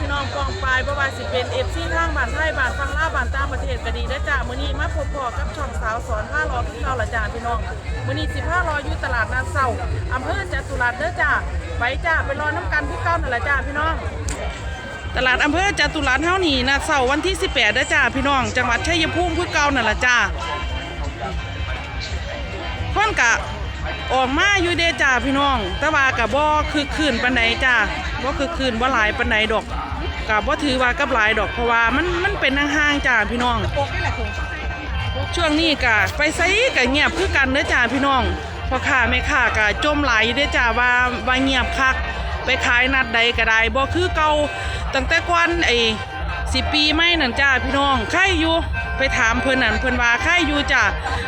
พี่น้องกองปลายบ่ว่าสิเป็นเอฟซีทางบ้านไทยบ้านฟังลาบ้านต่างประเทศก็ดีเด้จ้ามื้อนี้มาพบพอกับช่องสาวสอนผ้ารอที่เราละจ้าพี่น้องมื้อนี้สิผ้ารออยู่ตลาดนาเซาอำเภอจตุรัสเด้อจ้าไปจ้าไปรอน้ำกันพี่เก้านั่นละจ้าพี่น้อง ตลาดอำเภอจตุรัสเฮานี่นะเสาร์วันที่ 18เด้อจ้าพี่น้อง จังหวัดชัยภูมิคือเก่านั่นละจ้าคนกะออกมาอยู่เด้จ้าพี่น้อง แต่ว่ากะบ่คือคืนปานใดจ้า บ่าคือคืนบ่หลายปานใดดอกกะบ่ถือว่ากับหลายดอกเพราะว่ามันมันเป็นห่างๆจ้าพี่น้อง ช่วงนี้กะไปไสกะเงียบคือกันเด้อจ้าพี่น้องพอค้าแม่ค้ากะจมหลายอยู่เด้อจ้าว่าว่าเงียบคักไปขายนัดใดก็ได้บ่คือเก่าตั้งแต่ก่อนไอ้สิปีไม่นั่นจ้าพี่น้องใครอยู่ไปถามเพิ่นนั่นเพิ่นว่าใครอยู่จ้า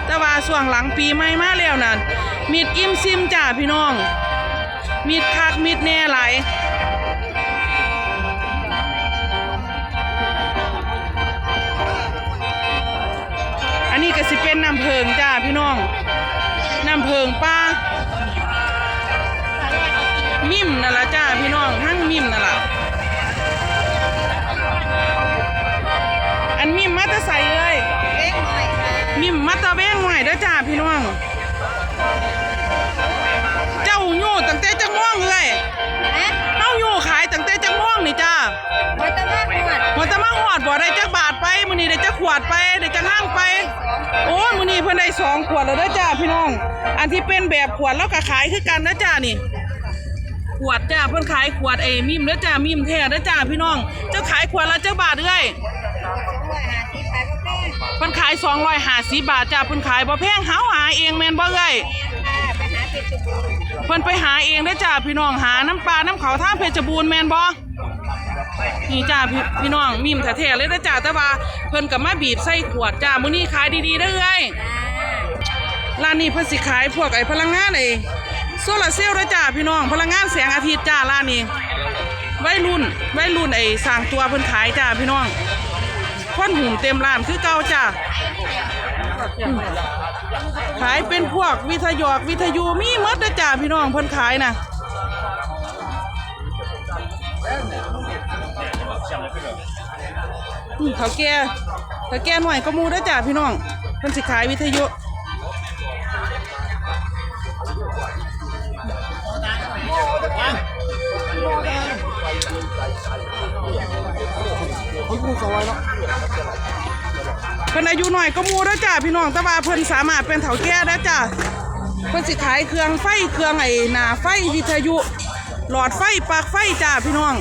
แต่ว่าช่วงหลังปีใหม่มาแล้วนั่นมีดอิ่มซิมจ้าพี่น้องมีดคักมีดแน่หลาย อันนี้ก็สิเป็นน้ำเพิงจ้าพี่น้อง น้ำเพิงป้ามิมนั่นละจ้าพี่น้องทั้งมิมนั่นละอันมิมมาตะใส่เลยมิมมาตะแวงหน่อยเด้อจ้าพี่น้อง บ่ได้จักบาทไปมื้อนี้ได้จักขวดไปได้จักห้างไป โอ้มื้อนี้เพิ่นได้สองขวดแล้วเด้อจ้าพี่น้อง อันที่เป็นแบบขวดแล้วก็ขายคือกันเด้อจ้านี่ขวดจ้าเพิ่นขายขวดไอ้มิมเด้อจ้ามิมแท้เด้อจ้าพี่น้องเจ้าขายขวดละเจ้าบาทเอ้ยสองร้อยห้าสิบไปก็แพงเพิ่นขาย250บาทจ้าเพิ่นขายบ่แพงเฮาหาเองแม่นบ่เอ้ยเป็ดจุบูเพิ่นไปหาเองเด้อจ้าพี่น้องหาน้ำปลาน้ำเขาท่าเพชรบูรณ์แม่นบ่ นี่จ้าพี่พี่น้องมิมแท้ๆเลยเด้อจ้าแต่ว่าเพิ่นก็มาบีบใส่ขวดจ้ามื้อนี้ขายดีๆเด้อเอ้ยร้านนี้เพิ่นสิขายพวกไอ้พลังงานไอ้โซลาร์เซลล์ด้วยจ้าพี่น้อง พลังงานแสงอาทิตย์จ้าร้านนี้วัยรุ่นวัยรุ่นไอ้สร้างตัวเพิ่นขายจ้าพี่น้องคนหุ่มเต็มร้านคือเก่าจ้าอืมขายเป็นพวกวิทยุวิทยุมีหมดเด้อจ้าพี่น้องเพิ่นขายนะ อืมเขาแก่เขาแก่หน่อยก็มูเด้อจ้าพี่น้องเพิ่นสิขายวิทยุเพิ่นอายุหน่อยก็มูแล้จ้าพี่น้องแต่ว่าเพิ่นสามารถเป็นเถาแก่ได้จ้าเพิ่นสิขายเครื่องไฟเครื่องไอ้หน้าไฟวิทยุ หลอดไฟปลั๊กไฟจ้าพี่น้อง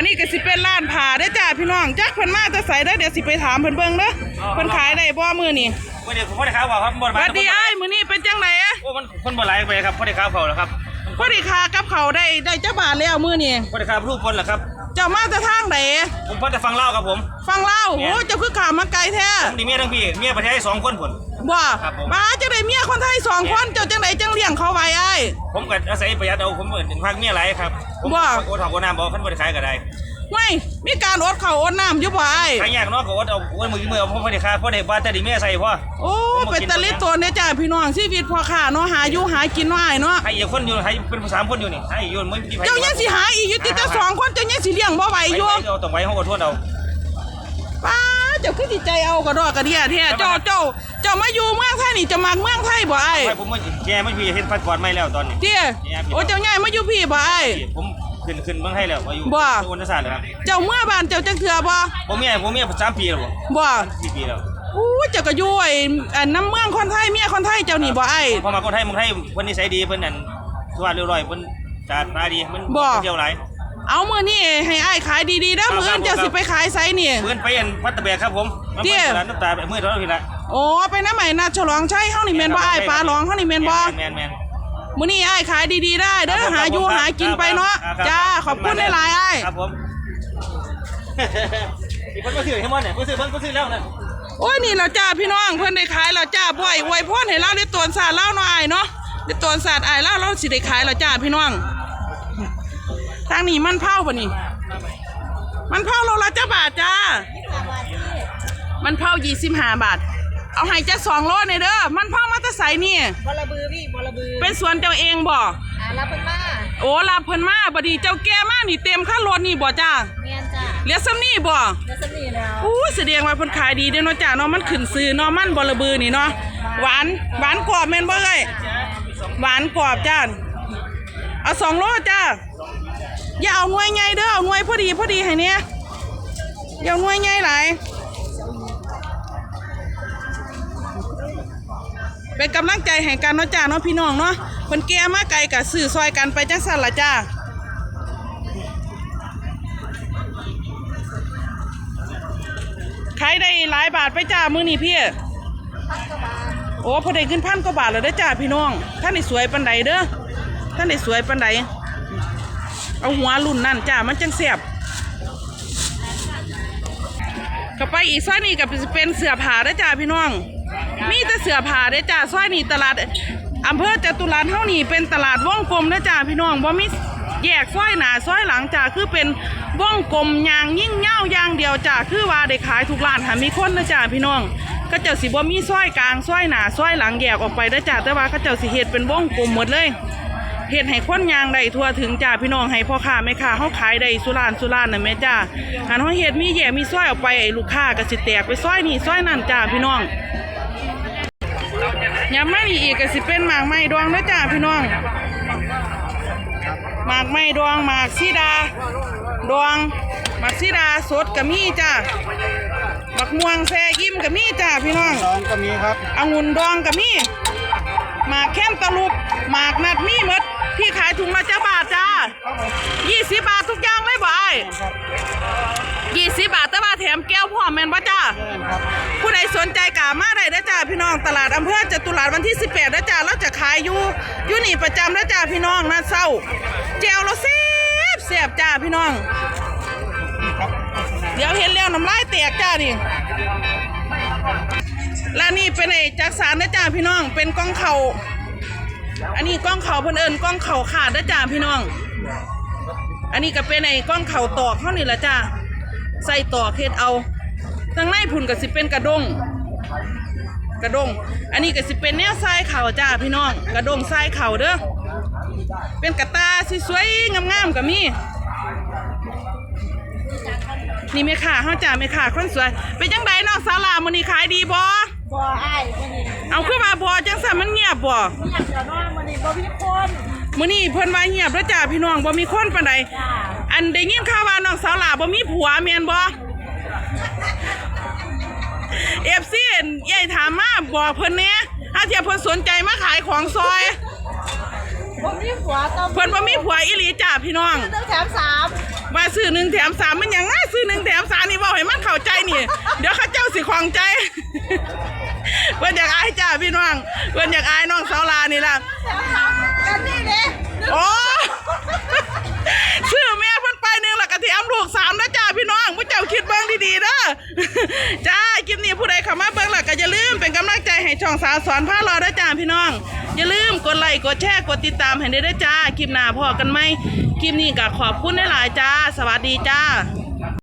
อันนี้ก็สิเป็นร้านผ้าได้อจ้าพี่น้องจักเพิ่นมาจะใส่ได้อเดี๋ยวสิไปถามเพิ่นเบิ่งเด้อเพิ่นขายได้บ่มื้อนี้ไม่ได้พ่อได้ข้าวเปล่าครับบ่สวัสดีอ้ายมื้อนี้เป็นจังไดอะโอ้มันคนบ่หลายไปครับพ่อได้ข้าวเปล่าแล้วครับพอดีค่ากับเขาวได้ได้จักบาทแล้วมื้อนี้พ่อได้ข้าวรูปคนเหรอครับ เจ้ามาแต่ทางใดผมพ่อจะฟังเล่าครับผม ฟังเล่าโอ้เจ้าคือข้ามมาไกลแท้ผมดีเมียทั้งพี่เมียประเทศสองคนผล บ่ครับผม มาจะได้เมียคนไทยสองคนเจ้าจังไหนจังเลี้ยงเขาไว้ไอ้าย ผมก็อาศัยประหยัดเอาผมเหมือนพักเมียหลายครับผมว่า โอทองโอน้ำบอกขันบ่ได้ขายก็ได้ไม่มีการอดเขาวอดน้ำอยู่บ่ไอ้ายขายยากเนาะก็อดเอาโอนมือมือเอาผมพ่อได้ขายพ่อได้บ้านแต่ดีเมียใส่พ่อโอ้เป็นตะลิดตัวเนี่ยจ้าพี่น้องชีวิตพ่อข้าเนาะหาอยู่หากินเนาะอ้ายเนาะให้อีกคนอยู่ให้เป็นสามคนอยู่นี่ให้อยู่ไม่มีไผเจ้ายังสิหาอีกอยู่ติดแต่สองคนเจ้ายังสิเลี้ยงบ่ไหวไปอยู่เอาต้องไว้ห้องขอโทษเอาป้า เจ้าคือสิใจเอากระดอกกระเดียแท้เจ้าเจ้าเจ้ามาอยู่เมืองไทยนี่จะมักเมืองไทยบ่ไอ้ายไปผมมาแกไม่พี่เห็นพัดปอดไม่แล้วตอนนี้เตี้ยโอ้เจ้าใหญ่มาอยู่พี่บ่ไอ้ายผมขึ้นขึ้นเมืองให้แล้วมาอยู่บ่อุตสาหเลยครับเจ้าเมื่อบ้านเจ้าจังเถื่อบ่ผมเมียผมเมียสามปีแล้วบ่บ่สี่ปีแล้วอู้เจ้าก็อยู่ไอ้อันน้ำเมืองคนไทยเมียคนไทยเจ้านี่บ่ไอ้ายพอมาคนไทยเมืองไทยเพิ่นนิสัยดีเพิ่นนั่นสวัสดิ์เรียบร้อยเพิ่นจาตาดีมันบ่เที่ยวหลาย เอามือนี่ให้อ้ายขายดีๆเด้อครับมืออื่นครับเจ้าสิไปขายไสนี่เพิ่นไปอันพัตตะแบกครับผมมันเตี้ยไปร้านน้ำตาเมื่อเท่าไหร่ละโอ้ไปน้ำใหม่นาฉลองใช่เฮานี่แม่นบ่อ้ายปลาหลองเฮานี่แม่นบ่แม่นแม่นมื้อนี้อ้ายขายดีๆได้เด้อครับผมหาอยู่ครับหากินไปเนาะครับครับจ้าขอบคุณหลายๆอ้ายครับผมอีกคนก็ซื้อให้มันเนี่ยก็ซื้อเพิ่นก็ซื้อแล้วนะโอ้ยนี่ล่ะจ้าพี่น้องเพิ่นได้ขายแล้วจ้าบ่อยอวยพรให้เราได้ตวนศาสตร์เล่าเนาะอ้ายเนาะได้ตวนศาสตร์อ้ายเล่าเราสิได้ขายแล้วจ้าพี่น้อง ทางนี้มันเผาบ่นี่ มันเผาโลละจ้าบาทจ้า มันเผา25บาท เอาให้จัก2โลนี่เด้อ มันเผามาแตะไสนี่ บอระบือพี่บอระบือเป็นสวนเจ้าเองบ่ อ่ารับเพิ่นมาโอ้ลาเพิ่นมาบัดนี้เจ้าแก่มานี่เต็มคันรถนี่บ่จ้าเมียนจ้าเหลือซ้ำนี่บ่ เดี๋ยวสนีแล้วอู้แสดงว่าเพิ่นขายดีเด้อเนาะจ้าเนาะมันขึ้นซื้อเนาะมันบ่ระบือนี่เนาะหวานหวานกรอบแม่นบ่เอ้ยหวานกรอบจ้าเอาสองโลจ้า อย่าเอาหน่วยใหญ่เด้อเอาหน่วยพอดีพอดีให้เนี่ยอย่าเอาหน่วยใหญ่หลายเป็นกำลังใจให้กันเนาะจ้าเนาะพี่น้องเนาะเพิ่นแก่มาไกลก็ซื้อซอยกันไปจังซั่นละจ้าขายได้หลายบาทไปจ้ามือนี้พี่โอ้พอได้ขึ้นพันกว่าบาทแล้วเด้จ้าพี่น้องท่านได้สวยปันใดเด้อท่านได้สวยปันใด เอาหัวรุ่นนั่นจ้ามันจังเสียบก็ไปอีกซอยนี้ก็เป็นเสือผาเด้จ้าพี่น้อง มีแต่เสือผาเด้จ้าซอยนี้ตลาดอำเภอจตุรัสเฮานี่เป็นตลาดว่องกลมเด้จ้าพี่น้องบ่ามีแยกซอยหนาซอยหลังจ้าคือเป็นว่องกลมยางยิ่งเง่ายางเดียวจ้าคือว่าได้ขายทุกร้านหามีคนนะจ้าพี่น้องก็เจ้าสิบ่มีซอยกลางซอยหนาซอยหลังแยกออกไปเด้จ้าแต่ว่าเขาเจ้าสิเฮ็ดเป็นว่องกลมหมดเลย เฮ็ดให้คนยางได้ทั่วถึงจ้าพี่น้องให้พ่อค้าแม่ค้าเฮาขายได้สุรานสุรานน่ะแม่จ้าหันเฮาเฮ็ดมีแย่มีซอยออกไปไอ้ลูกค้าก็สิแตกไปซอยนี่ซอยนั่นจ้าพี่น้องยามมานี่อีกก็สิเป็นหมากไม้ดวงเด้อจ้าพี่น้องหมากไม้ดวงหมากสีดาดวงหมากสีดาสดก็มีจ้าบักม่วงแซ่ยิ้มก็มีจ้าพี่น้องน้องก็มีครับองุ่นดองก็มีหมากแค้มตะลุบ เลยบ่ไอ้ยี่สิบบาทแต่ว่าแถมแก้วพร้อมแม่นบ่จ้าผู้ใดสนใจกามาได้เด้อจ้าพี่น้องตลาดอำเภอจตุรัสวันที่ 18เด้อจ้าเราจะขายอยู่อยู่นี่ประจำเด้อจ้าพี่น้องนะเศร้าแจวเราแซ่บแซ่บจ้าพี่น้อง เดี๋ยวเห็นแล้วน้ำลายแตกจ้านี่และนี่เป็นไอ้จักสารนะจ้าพี่น้องเป็นกล้องเขาอันนี้กล้องเขาเพิ่นเอิญกล้องเขาขาดนะจ้าพี่น้อง อันนี้ก็เป็นไอ้กล้องเขาตอกเขานี่ละจ้าใส่ตอกเฮ็ดเอาทางในพุ่นก็สิเป็นกระดง กระดง อันนี้ก็สิเป็นแนวทรายเขาจ้าพี่น้อง กระดงทรายเขาเด้อ เป็นกระตาสวยๆงามๆก็มีนี่แม่ค้าเฮาจ้าแม่ค้าคนสวยเป็นจังไดน้องสาวลามื้อนี้ขายดีบ่บ่อ้ายมื้อนี้เอาคือว่าบ่จังซั่นมันเงียบบ่เงียบเดี๋ยวน้อยมื้อนี้บ่มีคน มื้อนี้เพิ่นว่าเงียบแล้วจ้าพี่น้องบ่มีคนปานใดจ้าอันได้ยินข่าวว่าน้องสาวลาบ่มีผัวแม่นบ่ FC ใหญ่ถามมาบอกเพิ่นแหน่ถ้าเทียเพิ่นสนใจมาขายของซอยบ่มีผัวต้องเพิ่นบ่มีผัวอีหลีจ้าพี่น้องต้องแถมสามว่าซื้อหนึ่งแถมสามมันหยังง่ายซื้อหนึ่งแถมสามนี่บอกให้มันเข้าใจนี่ เดี๋ยวเข้าเจ้าสิของใจ เพื่อนอยากอายจ้าพี่น้องเพื่อนอยากอายน้องสาวลานี่ล่ะ แถมสามกันนี่เด้ โอ้ซื้อแม่เพิ่นไปหนึ่งหลักกระเทียมลูกสามนะจ้าพี่น้องผู้เจ้าคิดเบิ้งดีๆเด้อจ้าคลิปนี้ผู้ใดเข้ามาเบิ้งหลักก็อย่าลืมเป็นกำลังใจให้ช่องสาวสอนผ้ารอด้วยจ้าพี่น้อง อย่าลืมกดไลค์กดแชร์กดติดตามให้ได้ด้วยจ้าคลิปหน้าพอกันไหมคลิปนี้ก็ขอบคุณหลายๆจ้า สวัสดีจ้า